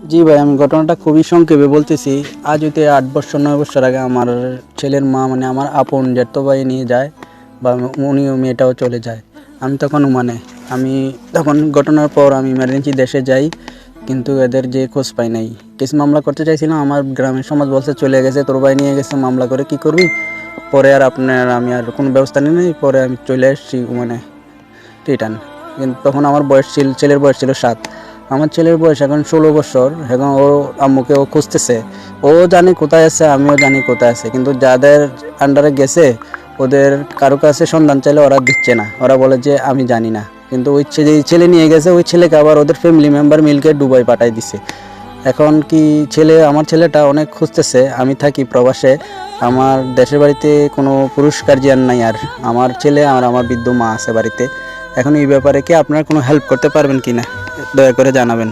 জি ভাই, আমি ঘটনাটা খুবই সংক্ষেপে বলতেছি। আজ হইতে আট বছর, নয় বছর আগে আমার ছেলের মা মানে আমার আপন জ্যাঠতো ভাই নিয়ে যায় বা উনিও মেয়েটাও চলে যায়। আমি তখন মানে আমি তখন ঘটনার পর আমি ইমার্জেন্সি দেশে যাই, কিন্তু এদের যে খোঁজ পাই নাই। কেস মামলা করতে চাইছিলাম, আমার গ্রামের সমাজ বলছে, চলে গেছে, তোর ভাই নিয়ে গেছে, মামলা করে কি করবি? পরে আর আপনার, আমি আর কোনো ব্যবস্থা নিই, নাই। পরে আমি চলে এসেছি মানে রিটার্ন। কিন্তু তখন আমার বয়স ছিল, ছেলের বয়স ছিল সাত। আমার ছেলের বয়স এখন ষোলো বছর, এখন ও আম্মুকে ও খুঁজতেছে। ও জানে কোথায় আছে, আমিও জানি কোথায় আছে, কিন্তু যাদের আন্ডারে গেছে, ওদের কারও কাছে সন্ধান চাইলে ওরা দিচ্ছে না। ওরা বলে যে, আমি জানি না। কিন্তু ওই ছেলে ছেলে নিয়ে গেছে, ওই ছেলেকে আবার ওদের ফ্যামিলি মেম্বার মিলকে দুবাই পাঠাই দিছে। এখন কি ছেলে, আমার ছেলেটা অনেক খুঁজতেছে, আমি থাকি প্রবাসে। আমার দেশের বাড়িতে কোনো পুরস্কার জিয়ান নাই আর। আমার ছেলে আর আমার বৃদ্ধ মা আছে বাড়িতে। এখন এই ব্যাপারে কি আপনার কোনো হেল্প করতে পারবেন কি না দয়া করে জানাবেন।